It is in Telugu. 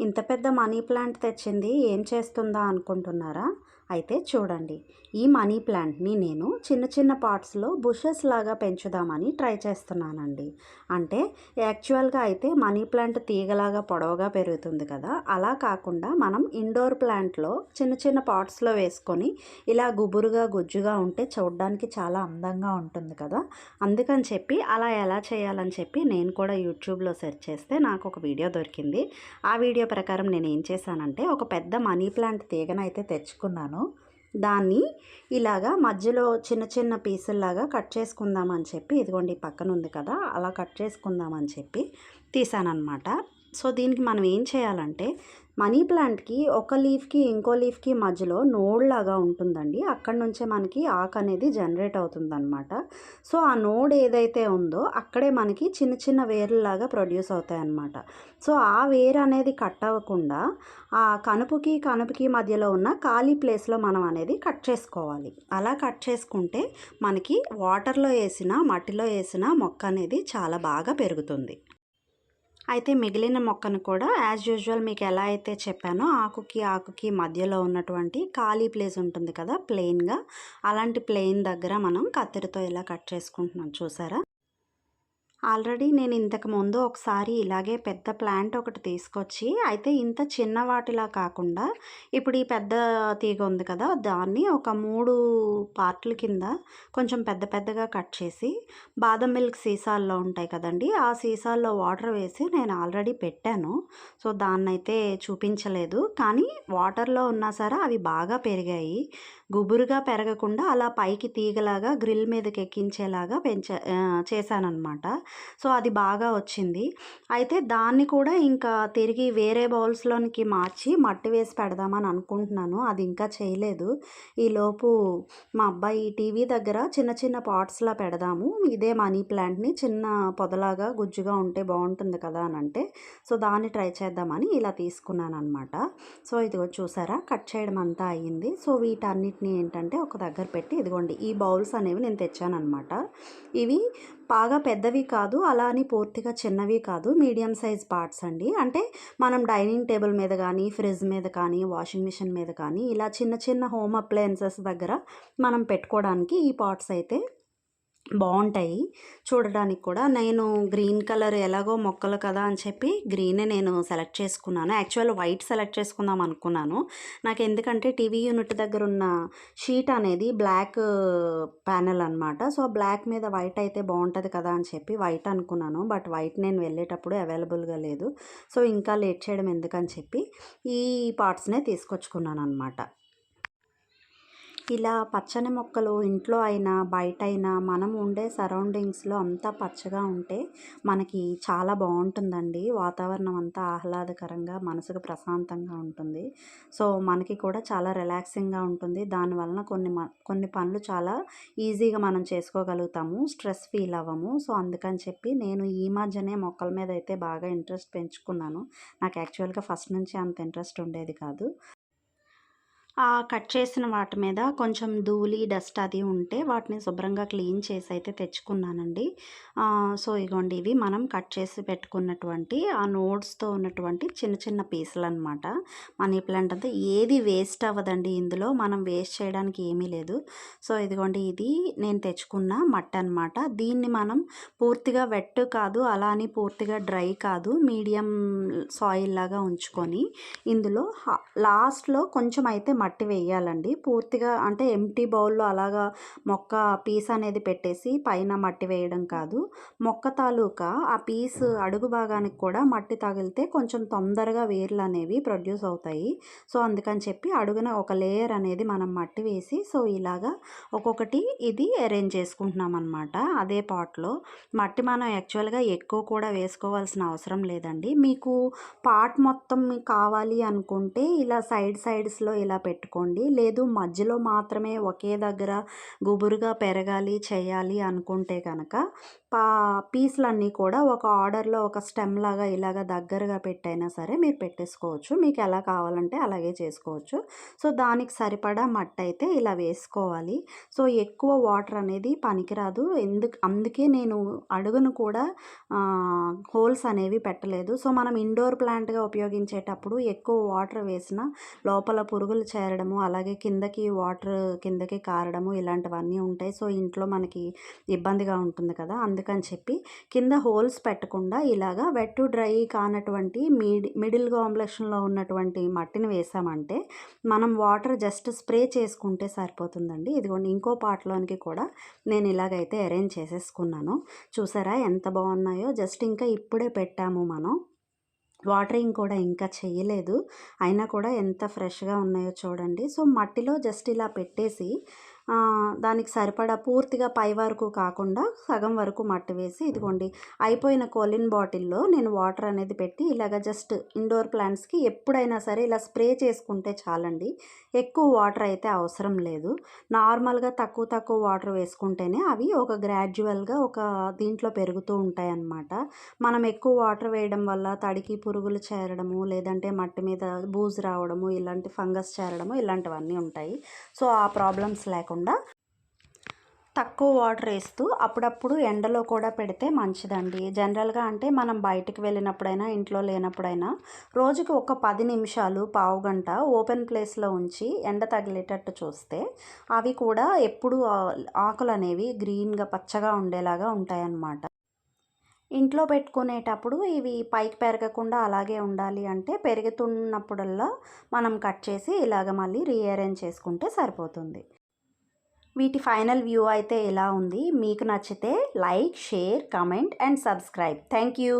ఇంత పెద్ద మనీ ప్లాంట్ తెచ్చింది ఏం చేస్తుందా అనుకుంటున్నారా? అయితే చూడండి ఈ మనీ ప్లాంట్ని నేను చిన్న చిన్న పార్ట్స్లో బుషెస్ లాగా పెంచుదామని ట్రై చేస్తున్నానండి. అంటే యాక్చువల్గా అయితే మనీ ప్లాంట్ తీగలాగా పొడవుగా పెరుగుతుంది కదా అలా కాకుండా మనం ఇండోర్ ప్లాంట్లో చిన్న చిన్న పార్ట్స్లో వేసుకొని ఇలా గుబురుగా గుజ్జుగా ఉంటే చూడడానికి చాలా అందంగా ఉంటుంది కదా. అందుకని చెప్పి అలా ఎలా చేయాలని చెప్పి నేను కూడా యూట్యూబ్లో సెర్చ్ చేస్తే నాకు ఒక వీడియో దొరికింది. ఆ వీడియో ప్రకారం నేను ఏం చేశానంటే ఒక పెద్ద మనీ ప్లాంట్ తీగనైతే తెచ్చుకున్నాను. దాన్ని ఇలాగా మధ్యలో చిన్న చిన్న పీసుల్లాగా కట్ చేసుకుందామని చెప్పి ఇదిగోండి పక్కన ఉంది కదా అలా కట్ చేసుకుందామని చెప్పి తీసానమాట సో దీనికి మనం ఏం చేయాలంటే మనీ ప్లాంట్కి ఒక లీఫ్కి ఇంకో లీఫ్కి మధ్యలో నోడ్ లాగా ఉంటుందండి. అక్కడ నుంచే మనకి ఆకు అనేది జనరేట్ అవుతుందన్నమాట. సో ఆ నోడ్ ఏదైతే ఉందో అక్కడే మనకి చిన్న చిన్న వేర్లలాగా ప్రొడ్యూస్ అవుతాయి అన్నమాట సో ఆ వేరు అనేది కట్ అవ్వకుండా ఆ కనుపుకి కనుపుకి మధ్యలో ఉన్న ఖాళీ ప్లేస్లో మనం అనేది కట్ చేసుకోవాలి. అలా కట్ చేసుకుంటే మనకి వాటర్లో వేసిన మట్టిలో వేసిన మొక్క అనేది చాలా బాగా పెరుగుతుంది. అయితే మిగిలిన మొక్కను కూడా యాజ్ యూజువల్ మీకు ఎలా అయితే చెప్పానో ఆకుకి ఆకుకి మధ్యలో ఉన్నటువంటి ఖాళీ ప్లేస్ ఉంటుంది కదా ప్లెయిన్గా అలాంటి ప్లెయిన్ దగ్గర మనం కత్తెరతో ఇలా కట్ చేసుకుంటున్నాం చూసారా? ఆల్రెడీ నేను ఇంతకు ముందు ఒకసారి ఇలాగే పెద్ద ప్లాంట్ ఒకటి తీసుకొచ్చి అయితే ఇంత చిన్న వాటిలా కాకుండా ఇప్పుడు ఈ పెద్ద తీగ ఉంది కదా దాన్ని ఒక మూడు పార్ట్ల కింద కొంచెం పెద్ద పెద్దగా కట్ చేసి బాదం మిల్క్ సీసాల్లో ఉంటాయి కదండి ఆ సీసాల్లో వాటర్ వేసి నేను ఆల్రెడీ పెట్టాను. సో దాన్నైతే చూపించలేదు. కానీ వాటర్లో ఉన్నా సరే అవి బాగా పెరిగాయి. గుబురుగా పెరగకుండా అలా పైకి తీగలాగా గ్రిల్ మీదకి ఎక్కించేలాగా పెంచ చేశానన్నమాట. సో అది బాగా వచ్చింది. అయితే దాన్ని కూడా ఇంకా తిరిగి వేరే బౌల్స్లోనికి మార్చి మట్టి వేసి పెడదామని అనుకుంటున్నాను. అది ఇంకా చేయలేదు. ఈలోపు మా అబ్బాయి టీవీ దగ్గర చిన్న చిన్న పాట్స్లా పెడదాము. ఇదే మనీ ప్లాంట్ని చిన్న పొదలాగా గుజ్జుగా ఉంటే బాగుంటుంది కదా అని అంటే సో దాన్ని ట్రై చేద్దామని ఇలా తీసుకున్నాను అనమాట సో ఇదిగో చూసారా? కట్ చేయడం అంతా అయ్యింది. సో వీటన్నిటిని ఏంటంటే ఒక దగ్గర పెట్టి ఇదిగోండి ఈ బౌల్స్ అనేవి నేను తెచ్చానమాట ఇవి బాగా పెద్దవి కాదు అలా అని పూర్తిగా చిన్నవి కాదు. మీడియం సైజ్ పార్ట్స్ అండి. అంటే మనం డైనింగ్ టేబుల్ మీద కానీ ఫ్రిడ్జ్ మీద కానీ వాషింగ్ మిషన్ మీద కానీ ఇలా చిన్న చిన్న హోమ్ అప్లయన్సెస్ దగ్గర మనం పెట్టుకోవడానికి ఈ పార్ట్స్ అయితే బాగుంటాయి చూడడానికి కూడా నేను గ్రీన్ కలర్ ఎలాగో మొక్కలు కదా అని చెప్పి గ్రీనే నేను సెలెక్ట్ చేసుకున్నాను. యాక్చువల్ వైట్ సెలెక్ట్ చేసుకుందాం అనుకున్నాను. నాకు ఎందుకంటే టీవీ యూనిట్ దగ్గర ఉన్న షీట్ అనేది బ్లాక్ ప్యానెల్ అనమాట సో బ్లాక్ మీద వైట్ అయితే బాగుంటుంది కదా అని చెప్పి వైట్ అనుకున్నాను. బట్ వైట్ నేను వెళ్ళేటప్పుడు అవైలబుల్గా లేదు. సో ఇంకా లేట్ చేయడం ఎందుకని చెప్పి ఈ పార్ట్స్నే తీసుకొచ్చుకున్నాను అనమాట ఇలా పచ్చని మొక్కలు ఇంట్లో అయినా బయట అయినా మనం ఉండే సరౌండింగ్స్లో అంతా పచ్చగా ఉంటే మనకి చాలా బాగుంటుందండి. వాతావరణం అంతా ఆహ్లాదకరంగా మనసుకు ప్రశాంతంగా ఉంటుంది. సో మనకి కూడా చాలా రిలాక్సింగ్గా ఉంటుంది. దానివలన కొన్ని కొన్ని పనులు చాలా ఈజీగా మనం చేసుకోగలుగుతాము స్ట్రెస్ ఫీల్ అవ్వము. సో అందుకని చెప్పి నేను ఈ మధ్యనే మొక్కల మీద అయితే బాగా ఇంట్రెస్ట్ పెంచుకున్నాను. నాకు యాక్చువల్గా ఫస్ట్ నుంచి అంత ఇంట్రెస్ట్ ఉండేది కాదు. కట్ చేసిన వాటి మీద కొంచెం ధూళి డస్ట్ అది ఉంటే వాటిని శుభ్రంగా క్లీన్ చేసి అయితే తెచ్చుకున్నానండి. సో ఇగోండి ఇవి మనం కట్ చేసి పెట్టుకున్నటువంటి ఆ నోట్స్తో ఉన్నటువంటి చిన్న చిన్న పీసులు అనమాట మనీ ప్లాంట్ అంతా ఏది వేస్ట్ అవ్వదండి ఇందులో మనం వేస్ట్ చేయడానికి ఏమీ లేదు. సో ఇదిగోండి ఇది నేను తెచ్చుకున్న మట్టి అనమాట దీన్ని మనం పూర్తిగా వెట్ కాదు అలా అని పూర్తిగా డ్రై కాదు మీడియం సాయిల్ లాగా ఉంచుకొని ఇందులో లాస్ట్లో కొంచెం అయితే మట్టి వేయాలండి. పూర్తిగా అంటే ఎంటీ బౌల్లో అలాగా మొక్క పీస్ అనేది పెట్టేసి పైన మట్టి వేయడం కాదు. మొక్క తాలూకా ఆ పీస్ అడుగు భాగానికి కూడా మట్టి తగిలితే కొంచెం తొందరగా వేర్లు అనేవి ప్రొడ్యూస్ అవుతాయి. సో అందుకని చెప్పి అడుగున ఒక లేయర్ అనేది మనం మట్టి వేసి సో ఇలాగా ఒక్కొక్కటి ఇది అరేంజ్ చేసుకుంటున్నాం అనమాట అదే పాట్లో మట్టి మనం యాక్చువల్గా ఎక్కువ కూడా వేసుకోవాల్సిన అవసరం లేదండి. మీకు పాట్ మొత్తం కావాలి అనుకుంటే ఇలా సైడ్ సైడ్స్లో ఇలా పెట్టి పెట్టుకోండి. లేదు మధ్యలో మాత్రమే ఒకే దగ్గర గుబురుగా పెరగాలి చేయాలి అనుకుంటే కనుక పా పీసులన్నీ కూడా ఒక ఆర్డర్లో ఒక స్టెమ్ లాగా ఇలాగ దగ్గరగా పెట్టైనా సరే మీరు పెట్టేసుకోవచ్చు. మీకు ఎలా కావాలంటే అలాగే చేసుకోవచ్చు. సో దానికి సరిపడా మట్టి అయితే ఇలా వేసుకోవాలి. సో ఎక్కువ వాటర్ అనేది పనికిరాదు. ఎందుకు అందుకే నేను అడుగును కూడా హోల్స్ అనేవి పెట్టలేదు. సో మనం ఇండోర్ ప్లాంట్గా ఉపయోగించేటప్పుడు ఎక్కువ వాటర్ వేసిన లోపల పురుగులు చేరడము అలాగే కిందకి వాటర్ కిందకి కారడము ఇలాంటివన్నీ ఉంటాయి. సో ఇంట్లో మనకి ఇబ్బందిగా ఉంటుంది కదా అందుకని చెప్పి కింద హోల్స్ పెట్టకుండా ఇలాగా వెట్ టు డ్రై కానటువంటి మిడి మిడిల్ కాంప్లెక్షన్లో ఉన్నటువంటి మట్టిని వేసామంటే మనం వాటర్ జస్ట్ స్ప్రే చేసుకుంటే సరిపోతుందండి. ఇదిగోండి ఇంకో పాటలోనికి కూడా నేను ఇలాగైతే అరేంజ్ చేసేసుకున్నాను. చూసారా ఎంత బాగున్నాయో జస్ట్ ఇంకా ఇప్పుడే పెట్టాము మనం. వాటరింగ్ కూడా ఇంకా చేయలేదు. అయినా కూడా ఎంత ఫ్రెష్గా ఉన్నాయో చూడండి. సో మట్టిలో జస్ట్ ఇలా పెట్టేసి దానికి సరిపడా పూర్తిగా పై వరకు కాకుండా సగం వరకు మట్టి వేసి ఇదిగోండి. అయిపోయిన కోలిన్ బాటిల్లో నేను వాటర్ అనేది పెట్టి ఇలాగ జస్ట్ ఇండోర్ ప్లాంట్స్కి ఎప్పుడైనా సరే ఇలా స్ప్రే చేసుకుంటే చాలండి. ఎక్కువ వాటర్ అయితే అవసరం లేదు. నార్మల్గా తక్కువ తక్కువ వాటర్ వేసుకుంటేనే అవి ఒక గ్రాడ్యువల్గా ఒక దీంట్లో పెరుగుతూ ఉంటాయి అన్నమాట మనం ఎక్కువ వాటర్ వేయడం వల్ల తడికి పురుగులు చేరడము లేదంటే మట్టి మీద బూజు రావడము ఇలాంటి ఫంగస్ చేరడము ఇలాంటివన్నీ ఉంటాయి. సో ఆ ప్రాబ్లమ్స్ లేకుండా తక్కువ వాటర్ వేస్తూ అప్పుడప్పుడు ఎండలో కూడా పెడితే మంచిదండి. జనరల్గా అంటే మనం బయటకు వెళ్ళినప్పుడైనా ఇంట్లో లేనప్పుడైనా రోజుకి ఒక పది నిమిషాలు పావు గంట ఓపెన్ ప్లేస్లో ఉంచి ఎండ తగిలేటట్టు చూస్తే అవి కూడా ఎప్పుడు ఆకులు అనేవి గ్రీన్గా పచ్చగా ఉండేలాగా ఉంటాయన్నమాట. ఇంట్లో పెట్టుకునేటప్పుడు ఇవి పైకి పెరగకుండా అలాగే ఉండాలి అంటే పెరుగుతున్నప్పుడల్లా మనం కట్ చేసి ఇలాగ మళ్ళీ రీఅరేంజ్ చేసుకుంటే సరిపోతుంది. వీటి ఫైనల్ వ్యూ అయితే ఎలా ఉంది? మీకు నచ్చితే like share comment and subscribe. Thank you.